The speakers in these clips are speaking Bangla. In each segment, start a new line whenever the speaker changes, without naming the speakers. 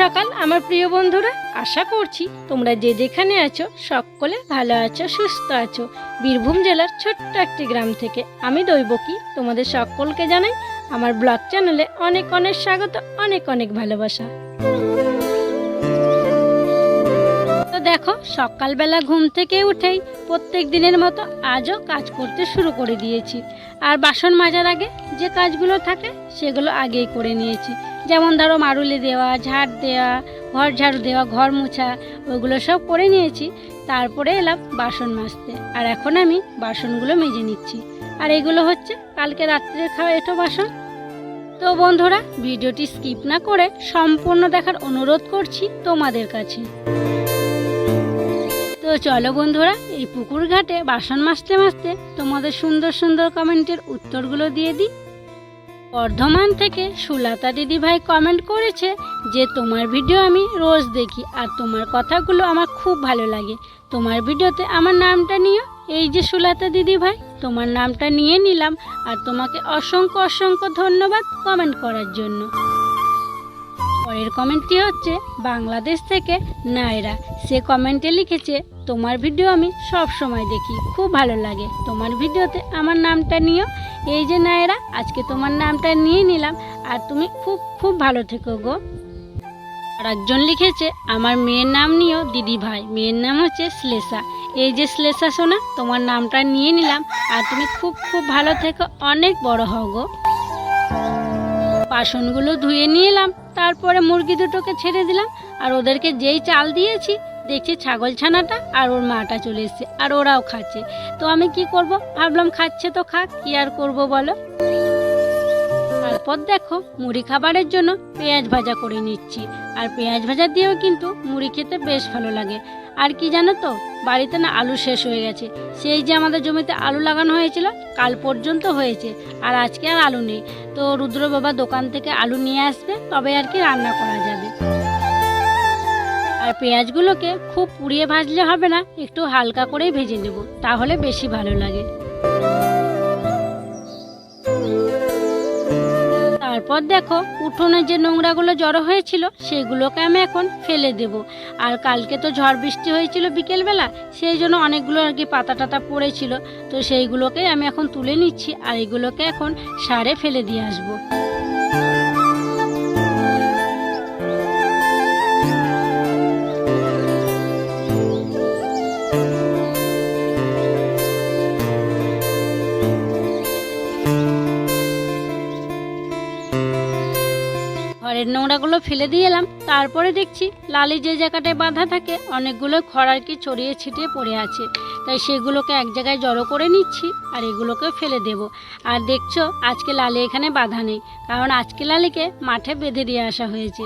সকাল, আমার প্রিয় বন্ধুরা, আশা করছি তোমরা যে যেখানে আছো সকলে ভালো আছো, সুস্থ আছো। বীরভূম জেলার ছোট্ট একটি গ্রাম থেকে আমি দৈবকী তোমাদের সকলকে জানাই আমার ব্লগ চ্যানেলে অনেক অনেক স্বাগত, অনেক অনেক ভালোবাসা। দেখো, সকালবেলা ঘুম থেকে উঠেই প্রত্যেক দিনের মতো আজও কাজ করতে শুরু করে দিয়েছি। আর বাসন মাজার আগে যে কাজগুলো থাকে, সেগুলো আগেই করে নিয়েছি। যেমন ধরো, মারুলি দেওয়া, ঝাড় দেওয়া, ঘর ঝাড়ু দেওয়া, ঘর মোছা ওগুলো সব করে নিয়েছি। তারপরে এলাম বাসন মাজতে। আর এখন আমি বাসনগুলো মেজে নিচ্ছি। আর এগুলো হচ্ছে কালকে রাত্রে খাওয়া এটো বাসন। তো বন্ধুরা, ভিডিওটি স্কিপ না করে সম্পূর্ণ দেখার অনুরোধ করছি তোমাদের কাছে। তো চলো বন্ধুরা, এই পুকুর ঘাটে বাসন মাজতে মাজতে তোমাদের সুন্দর সুন্দর কমেন্টের উত্তরগুলো দিয়ে দিই। বর্ধমান থেকে সুলাতা দিদি ভাই কমেন্ট করেছে যে, তোমার ভিডিও আমি রোজ দেখি আর তোমার কথাগুলো আমার খুব ভালো লাগে। তোমার ভিডিওতে আমার নামটা নিও। এই যে সুলাতা দিদি ভাই তোমার নামটা নিয়ে নিলাম আর তোমাকে অসংখ্য অসংখ্য ধন্যবাদ কমেন্ট করার জন্য। পরের কমেন্টটি হচ্ছে, বাংলাদেশ থেকে নায়রা। সে কমেন্টে লিখেছে তোমার ভিডিও আমি সব সময় দেখি, খুব ভালো লাগে। তোমার ভিডিওতে আমার নামটা নিও। এই যে নায়রা, আজকে তোমার নামটা নিয়ে নিলাম। আর তুমি খুব খুব ভালো থেকো গো। আর একজন লিখেছে, আমার মেয়ের নাম নিও দিদি ভাই। মেয়ের নাম হচ্ছে শ্লেষা। এই যে শ্লেষা সোনা, তোমার নামটা নিয়ে নিলাম। আর তুমি খুব খুব ভালো থেকো। অনেক বড় হও গো। বাসনগুলো ধুয়ে নিয়ে এলাম। তারপরে মুরগি দুটোকে ছেড়ে দিলাম। আর ওদেরকে যেই চাল দিয়েছি দেখছি ছাগল ছানাটা আর ওর মাটা চলে এসছে আর ওরাও খাচ্ছে। তো আমি কি করব? ভাবলাম খাচ্ছে তো খাক, কি আর করব বলো? তারপর দেখো, মুড়ি খাবারের জন্য পেঁয়াজ ভাজা করে নিচ্ছি। আর পেঁয়াজ ভাজা দিয়েও কিন্তু মুড়ি খেতে বেশ ভালো লাগে। আর কি জানো তো, বাড়িতে না আলু শেষ হয়ে গেছে। সেই যে আমাদের জমিতে আলু লাগানো হয়েছিল, কাল পর্যন্ত হয়েছে। আর আজকে আর আলু নেই। তো রুদ্র বাবা দোকান থেকে আলু নিয়ে আসবে, তবে আর কি রান্না করা যাবে। পেঁয়াজগুলোকে খুব পুড়িয়ে ভাজলে হবে না, একটু হালকা করেই ভেজে নেব, তাহলে বেশি ভালো লাগে। তারপর দেখো উঠোনে যে নোংরাগুলো জড়ো হয়েছিল, সেগুলোকে আমি এখন ফেলে দেব। আর কালকে তো ঝড় বৃষ্টি হয়েছিল বিকেলবেলা, সেই জন্য অনেকগুলো আর কি পাতা টাতা পড়েছিল, তো সেইগুলোকে আমি এখন তুলে নিচ্ছি, আর এগুলোকে এখন সারে ফেলে দিয়ে আসব। ফেলে দিয়ে এলাম। তারপরে দেখছি লালি যে জায়গাটায় বাঁধা থাকে, অনেকগুলো খড় আর কি ছড়িয়ে ছিটিয়ে পড়ে আছে। তাই সেগুলোকে এক জায়গায় জড়ো করে নিচ্ছি আর এগুলোকে ফেলে দেব। আর দেখছ, আজকে লালি এখানে বাঁধা নেই, কারণ আজকে লালিকে মাঠে বেঁধে দিয়ে আসা হয়েছে।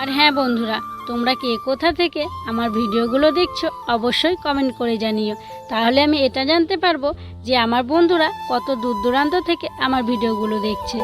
আর হ্যাঁ বন্ধুরা, তোমরা কে কোথা থেকে আমার ভিডিওগুলো দেখছ, অবশ্যই কমেন্ট করে জানিও। তাহলে আমি এটা জানতে পারব যে আমার বন্ধুরা কত দূর দূরান্ত থেকে আমার ভিডিওগুলো দেখছে।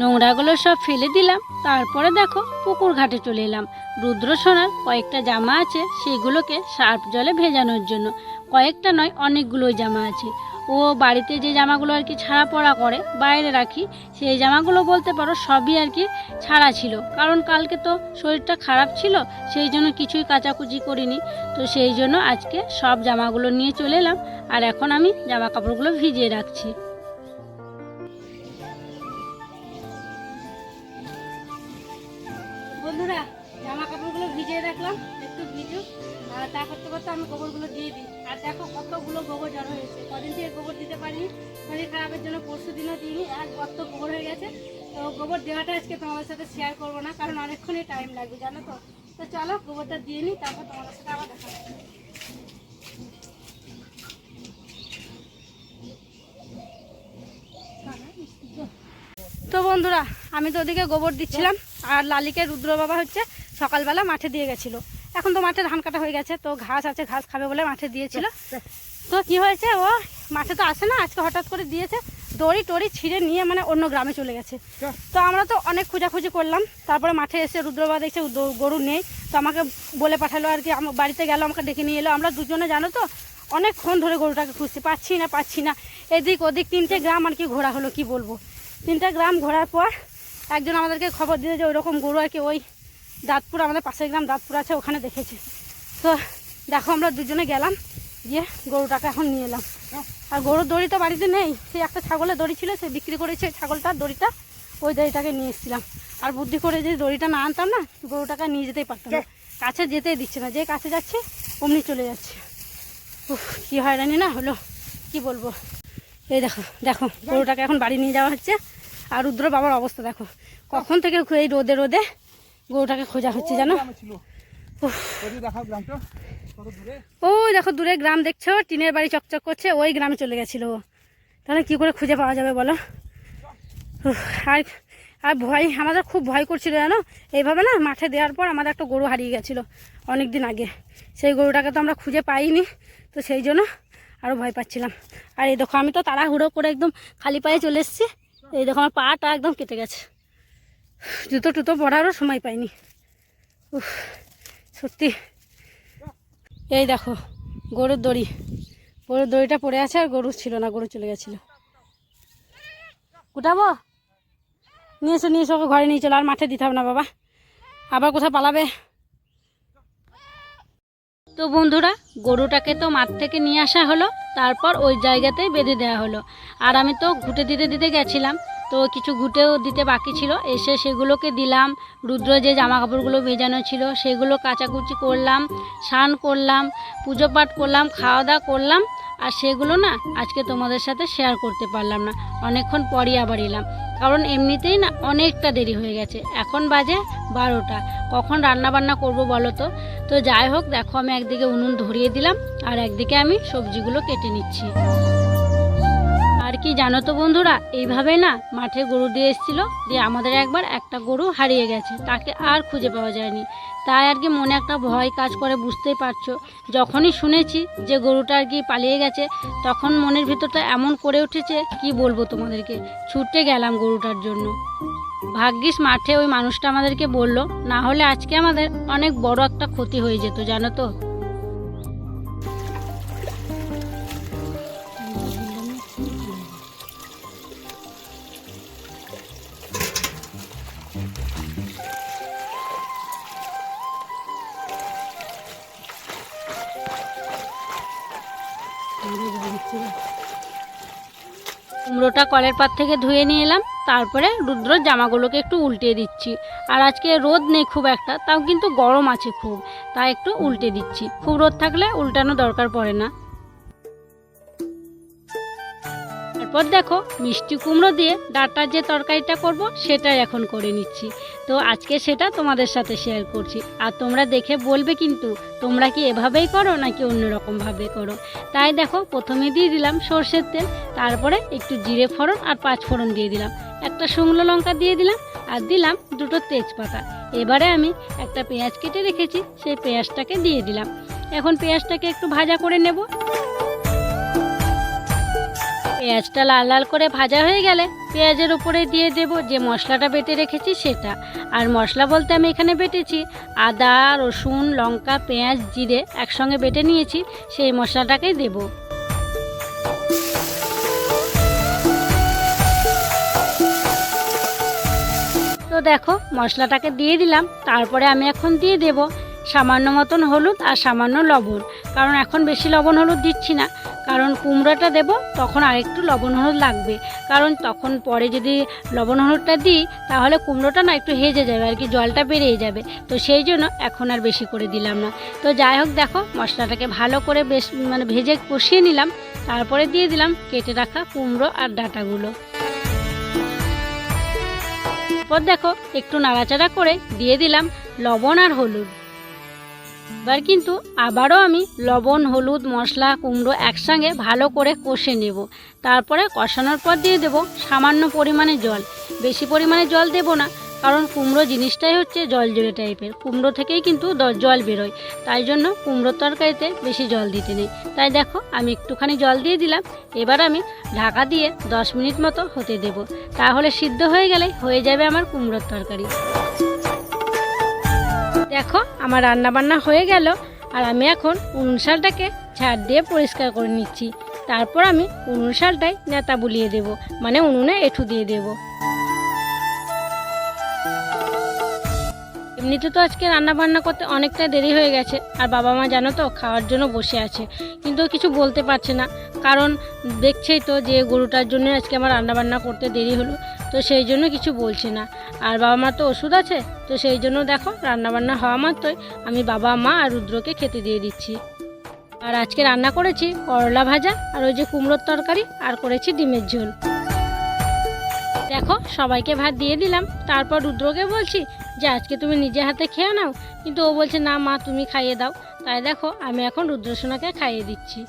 নোংরাগুলো সব ফেলে দিলাম। তারপরে দেখো, পুকুর ঘাটে চলে এলাম। রুদ্র সোনার কয়েকটা জামা আছে, সেগুলোকে সার্ফ জলে ভেজানোর জন্য। কয়েকটা নয়, অনেকগুলোই জামা আছে। ও বাড়িতে যে জামাগুলো আর কি ছাড়া পড়া করে, বাইরে রাখি, সেই জামাগুলো বলতে পারো সবই আর কি ছাড়া ছিল। কারণ কালকে তো শরীরটা খারাপ ছিল, সেই জন্য কিছুই কাচাকুচি করিনি। তো সেই জন্য আজকে সব জামাগুলো নিয়ে চলে এলাম। আর এখন আমি জামা কাপড়গুলো ভিজিয়ে রাখছি। তা করতে করতে আমি গোবরগুলো দিয়ে দিই। আর দেখো কতগুলো গোবর জড়ো হয়েছে। কদিন থেকে গোবর দিতে পারিনি। শরীর খারাপের জন্য পরশু দিনও দিইনি। এক কত গোবর হয়ে গেছে। তো গোবর দেওয়াটা আজকে তোমাদের সাথে শেয়ার করব না, কারণ অনেকক্ষণই টাইম লাগবে, জানো তো? তো চলো গোবরটা দিয়ে নিই, তারপর তোমাদের সাথে আবার দেখা তো বন্ধুরা, আমি তো ওদিকে গোবর দিচ্ছিলাম, আর লালিকে রুদ্র বাবা হচ্ছে সকালবেলা মাঠে দিয়ে গেছিল। এখন তো মাঠে ধান কাটা হয়ে গেছে তো ঘাস আছে ঘাস খাবে বলে মাঠে দিয়েছিল। তো কি হয়েছে ও মাঠে তো আসে না আজকে হঠাৎ করে দিয়েছে দড়ি টড়ি ছিঁড়ে নিয়ে মানে অন্য গ্রামে চলে গেছে। তো আমরা তো অনেক খোঁজাখুঁজি করলাম তারপরে মাঠে এসে রুদ্রবাবা দেখছে গরু নেই তো আমাকে বলে পাঠালো আর কি আমার বাড়িতে গেল আমাকে ডেকে নিয়ে এলো। আমরা দুজনে জানো তো
অনেকক্ষণ ধরে গরুটাকে খুঁজছি পাচ্ছি না পাচ্ছি না। এদিক ওদিক তিনটে গ্রাম আর কি ঘোরা হলো কি বলব? তিনটে গ্রাম ঘোরার পর একজন আমাদেরকে খবর দিল যে ওইরকম গরু আর কি ওই দাঁতপুর, আমাদের পাশের গ্রাম দাঁতপুর আছে, ওখানে দেখেছি। তো দেখো, আমরা দুজনে গেলাম, গিয়ে গরুটাকে এখন নিয়ে এলাম। আর গরুর দড়ি তো বাড়িতে নেই, সেই একটা ছাগলের দড়ি ছিল, সে বিক্রি করেছে ছাগলটার দড়িটা, ওই দড়িটাকে নিয়ে এসেছিলাম। আর বুদ্ধি করে যদি দড়িটা না আনতাম না, গরুটাকে নিয়ে যেতেই পারতাম না। কাছে যেতেই দিচ্ছে না, যে কাছে যাচ্ছে, অমনি চলে যাচ্ছে। উফ, কী হয়রানি না হলো, কি বলব? এই দেখো দেখো, গরুটাকে এখন বাড়ি নিয়ে যাওয়া হচ্ছে। আর রুদ্র বাবার অবস্থা দেখো। কখন থেকে এই রোদে রোদে গরুটাকে খোঁজা হচ্ছে জানো?
ওই
দেখো দূরে গ্রাম দেখছ টিনের বাড়ি চকচক করছে ওই গ্রামে চলে গেছিল। ও তাহলে কি করে খুঁজে পাওয়া যাবে বলো? আর আর ভয় আমাদের খুব ভয় করছিল জানো? এইভাবে না মাঠে দেওয়ার পর আমাদের একটা গরু হারিয়ে গেছিল অনেক দিন আগে। সেই গরুটাকে তো আমরা খুঁজে পাইনি তো সেই জন্য আরও ভয় পাচ্ছিলাম। আর এই দেখো আমি তো তাড়াহুড়ো করে একদম খালি পায়ে চলে এসেছি। এই দেখো আমার পাটা একদম কেটে গেছে। জুতো টুতো পরারও সময় পাইনি। উফ, সত্যি। এই দেখো, গরুর দড়ি। গরুর দড়িটা পড়ে আছে আর গরু ছিল না, গরু চলে গেছিল। উঠাবো? নিয়ে এসো নিয়ে এসো ঘরে নিয়ে চলো, আর মাঠে দিতে হবে না বাবা। আবার কোথাও পালাবে?
তো বন্ধুরা, গরুটাকে তো মাঠ থেকে নিয়ে আসা হলো, তারপর ওই জায়গাতেই বেঁধে দেওয়া হলো। আর আমি তো ঘুটে দিতে দিতে গেছিলাম। তো কিছু ঘুটেও দিতে বাকি ছিল। এসে সেগুলোকে দিলাম। রুদ্র যে জামা কাপড়গুলো ভেজানো ছিল, সেগুলো কাচাকুচি করলাম, স্নান করলাম পুজো পাঠ করলাম খাওয়া দাওয়া করলাম। আর সেগুলো না আজকে তোমাদের সাথে শেয়ার করতে পারলাম না। অনেকক্ষণ পরই আবার এলাম। কারণ এমনিতেই না অনেকটা দেরি হয়ে গেছে। এখন বাজে বারোটা। কখন রান্না বান্না করব বলো তো? তো যাই হোক, দেখো আমি একদিকে উনুন ধরিয়ে দিলাম আর একদিকে আমি সবজিগুলো কেটে নিচ্ছি। আর কি জানো তো বন্ধুরা, এইভাবে না মাঠে গরু দিয়ে এসেছিল, দিয়ে আমাদের একবার একটা গরু হারিয়ে গেছে, তাকে আর খুঁজে পাওয়া যায়নি। তাই আর কি মনে একটা ভয় কাজ করে, বুঝতেই পারছ। যখনই শুনেছি যে গরুটা আর কি পালিয়ে গেছে, তখন মনের ভিতরটা এমন করে উঠেছে, কি বলব তোমাদেরকে? ছুটে গেলাম গরুটার জন্য। ভাগ্যিস মাঠে ওই মানুষটা আমাদেরকে বলল, না হলে আজকে আমাদের অনেক বড় একটা ক্ষতি হয়ে যেত, জানো তো? কুমড়োটা কলের পাত থেকে ধুয়ে নিয়ে এলাম, তারপরে রুদ্রর জামাগুলোকে একটু উল্টে দিচ্ছি। আর আজকে রোদ নেই খুব একটা, তাও কিন্তু গরম আছে খুব, তাই একটু উল্টে দিচ্ছি। খুব রোদ থাকলে উল্টানো দরকার পড়ে না। তারপর দেখো, মিষ্টি কুমড়ো দিয়ে ডাটার যে তরকারিটা করব, সেটাই এখন করে নিচ্ছি। তো আজকে সেটা তোমাদের সাথে শেয়ার করছি। আর তোমরা দেখে বলবে কিন্তু, তোমরা কি এভাবেই করো নাকি অন্যরকমভাবে করো? তাই দেখো, প্রথমে দিয়ে দিলাম সর্ষের তেল, তারপরে একটু জিরে ফোড়ন আর পাঁচ ফোড়ন দিয়ে দিলাম। একটা শুকনো লঙ্কা দিয়ে দিলাম আর দিলাম দুটো তেজপাতা। এবারে আমি একটা পেঁয়াজ কেটে রেখেছি, সেই পেঁয়াজটাকে দিয়ে দিলাম। এখন পেঁয়াজটাকে একটু ভাজা করে নেব। পেঁয়াজটা লাল লাল করে ভাজা হয়ে গেলে পেঁয়াজের উপরে দিয়ে দেব যে মশলাটা বেটে রেখেছি সেটা। আর মশলা বলতে আমি এখানে বেটেছি আদা, রসুন, লঙ্কা, পেঁয়াজ, জিরে একসঙ্গে বেটে নিয়েছি, সেই মশলাটাকেই দেব। তো দেখো, মশলাটাকে দিয়ে দিলাম, তারপরে আমি এখন দিয়ে দেব সামান্য মতন হলুদ আর সামান্য লবণ। কারণ এখন বেশি লবণ হলুদ দিচ্ছি না। কারণ কুমড়োটা দেব, তখন আরেকটু লবণ হলুদ লাগবে। কারণ তখন পরে যদি লবণ হলুদটা দিই, তাহলে কুমড়োটা না একটু হেজে যাবে আর কি, জলটা বেরিয়ে যাবে। তো সেই জন্য এখন আর বেশি করে দিলাম না। তো যাই হোক দেখো, মশলাটাকে ভালো করে বেশ মানে ভেজে কষিয়ে নিলাম। তারপরে দিয়ে দিলাম কেটে রাখা কুমড়ো আর ডাঁটাগুলো। তারপর দেখো, একটু নাড়াচাড়া করে দিয়ে দিলাম লবণ আর হলুদ। এবার কিন্তু আবারও আমি লবণ, হলুদ, মশলা, কুমড়ো একসঙ্গে ভালো করে কষে নেব। তারপরে কষানোর পর দিয়ে দেব সামান্য পরিমাণে জল। বেশি পরিমাণে জল দেব না, কারণ কুমড়ো জিনিসটাই হচ্ছে জল জলে টাইপের। কুমড়ো থেকেই কিন্তু জল বেরোয়। তাই জন্য কুমড়োর তরকারিতে বেশি জল দিতে নেই। তাই দেখো আমি একটুখানি জল দিয়ে দিলাম। এবার আমি ঢাকা দিয়ে দশ মিনিট মতো হতে দেব। তাহলে সিদ্ধ হয়ে গেলে হয়ে যাবে আমার কুমড়োর তরকারি। দেখো, আমার রান্না বান্না হয়ে গেল, আর আমি এখন উনশালটাকে ঝাড় দিয়ে পরিষ্কার করে নিচ্ছি। তারপর আমি উনুন শালটায় নেতা বুলিয়ে দেব মানে উনুনে এঁঠু দিয়ে দেবো। এমনিতে তো আজকে রান্না বান্না করতে অনেকটা দেরি হয়ে গেছে, আর বাবা মা জানো তো খাওয়ার জন্য বসে আছে, কিন্তু কিছু বলতে পারছে না। কারণ দেখছেই তো যে গরুটার জন্য আজকে আমার রান্না বান্না করতে দেরি হলো তো সেই জন্য কিছু বলছি না। আর বাবা মা তো ওষুধ আছে, তো সেই জন্য দেখো রান্না বান্না হওয়া মাত্রই আমি বাবা, মা আর রুদ্রকে খেতে দিয়ে দিচ্ছি। আর আজকে রান্না করেছি করলা ভাজা আর ওই যে কুমড়োর তরকারি আর করেছি ডিমের ঝোল। দেখো সবাইকে ভাত দিয়ে দিলাম, তারপর রুদ্রকে বলছি যে আজকে তুমি নিজে হাতে খেয়ে নাও, কিন্তু ও বলছে না মা তুমি খাইয়ে দাও। তাই দেখো আমি এখন রুদ্রসোনাকে খাইয়ে দিচ্ছি।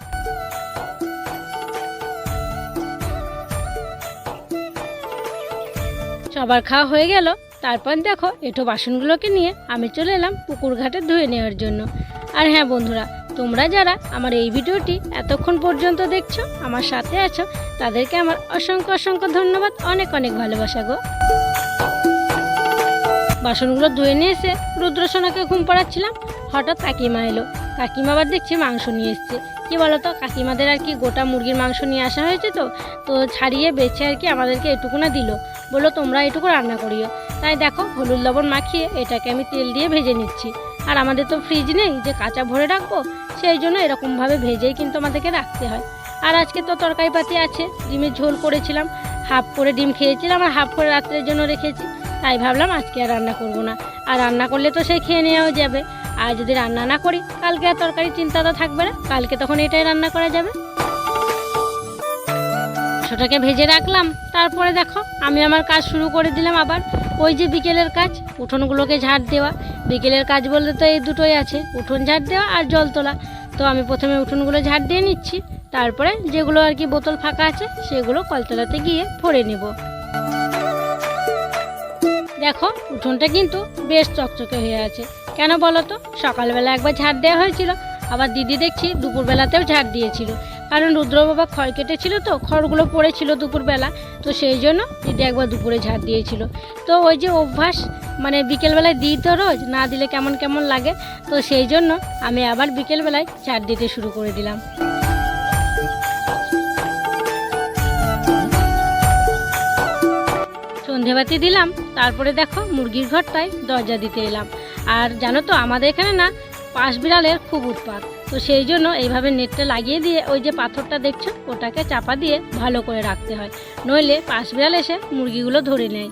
সবার খাওয়া হয়ে গেল। তারপর দেখো এটো বাসনগুলোকে নিয়ে আমি চলে এলাম পুকুর ঘাটে ধুয়ে নেওয়ার জন্য। আর হ্যাঁ বন্ধুরা, তোমরা যারা আমার এই ভিডিওটি এতক্ষণ পর্যন্ত দেখছ, আমার সাথে আছো, তাদেরকে আমার অসংখ্য অসংখ্য ধন্যবাদ, অনেক অনেক ভালোবাসা গো। বাসনগুলো ধুয়ে নিয়ে এসে রুদ্রসোনাকে ঘুম পাড়াচ্ছিলাম। হঠাৎ কাকিমা এলো। কাকিমা আবার দেখছি মাংস নিয়ে এসছে। কি বলতো? কাকিমাদের আর কি গোটা মুরগির মাংস নিয়ে আসা হয়েছে তো তো ছাড়িয়ে বেছে আর কি আমাদেরকে এটুকুনা দিল। বলল, তোমরা এটুকু রান্না করিও। তাই দেখো, হলুদ লবণ মাখিয়ে এটাকে আমি তেল দিয়ে ভেজে নিচ্ছি। আর আমাদের তো ফ্রিজ নেই যে কাঁচা ভরে রাখব, সেই জন্য এরকমভাবে ভেজেই কিন্তু আমাদেরকে রাখতে হয়। আর আজকে তো তরকারি পাতি আছে, ডিমের ঝোল করেছিলাম হাফ করে ডিম খেয়েছিলাম আর হাফ করে রাত্রের জন্য রেখেছি। তাই ভাবলাম আজকে আর রান্না করব না। আর রান্না করলে তো সে খেয়ে নেওয়াও যাবে। আর যদি রান্না না করি, কালকে আর তরকারি চিন্তা তো থাকবে না। কালকে তখন এটাই রান্না করা যাবে। সেটাকে ভেজে রাখলাম। তারপরে দেখো, আমি আমার কাজ শুরু করে দিলাম আবার। ওই যে বিকেলের কাজ, উঠোনগুলোকে ঝাড় দেওয়া। বিকেলের কাজ বলতে তো এই দুটোই আছে, উঠোন ঝাড় দেওয়া আর জল তোলা। তো আমি প্রথমে উঠোনগুলো ঝাড় দিয়ে নিচ্ছি। তারপরে যেগুলো আর কি বোতল ফাঁকা আছে, সেগুলো কলতলাতে গিয়ে ভরে নেব। দেখো, উঠোনটা কিন্তু বেশ চকচকে হয়ে আছে। কেন বলো তো? সকালবেলা একবার ঝাড় দেওয়া হয়েছিল, আবার দিদি দেখছি দুপুরবেলাতেও ঝাড় দিয়েছিল। কারণ রুদ্র বাবা খড় কেটেছিল তো, খড়গুলো পড়েছিল দুপুরবেলা, তো সেই জন্য দিদি একবার দুপুরে ঝাড় দিয়েছিল। তো ওই যে অভ্যাস মানে বিকেলবেলায় দিই তো রোজ, না দিলে কেমন কেমন লাগে, তো সেই জন্য আমি আবার বিকেলবেলায় ঝাড় দিতে শুরু করে দিলাম। সন্ধেবাতি দিলাম, তারপরে দেখো মুরগির ঘরটায় দরজা দিতে এলাম। আর জানো তো, আমাদের এখানে না পাশ বিড়ালের খুব উৎপাত। তো সেই জন্য এইভাবে নেটটা লাগিয়ে দিয়ে ওই যে পাথরটা দেখছ, ওটাকে চাপা দিয়ে ভালো করে রাখতে হয়। নইলে পাশ বিড়াল এসে মুরগিগুলো ধরে নেয়।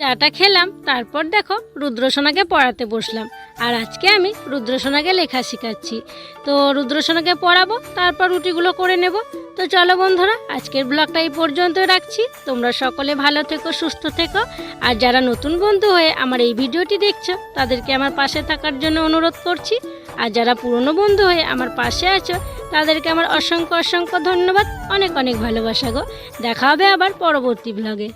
চাটা খেলাম, তারপর দেখো রুদ্রসোনাকে পড়াতে বসলাম। আর আজকে আমি রুদ্রসোনাকে লেখা শেখাচ্ছি। তো রুদ্রসোনাকে পড়াবো, তারপর রুটিগুলো করে নেব। তো চলো বন্ধুরা, আজকের ব্লগটা এই পর্যন্ত রাখছি। তোমরা সকলে ভালো থেকো, সুস্থ থেকো। আর যারা নতুন বন্ধু হয়ে আমার এই ভিডিওটি দেখছ, তাদেরকে আমার পাশে থাকার জন্য অনুরোধ করছি। আর যারা পুরনো বন্ধু হয়ে আমার পাশে আছো, তাদেরকে আমার অসংখ্য অসংখ্য ধন্যবাদ। অনেক অনেক ভালোবাসা গো। দেখা হবে আবার পরবর্তী ব্লগে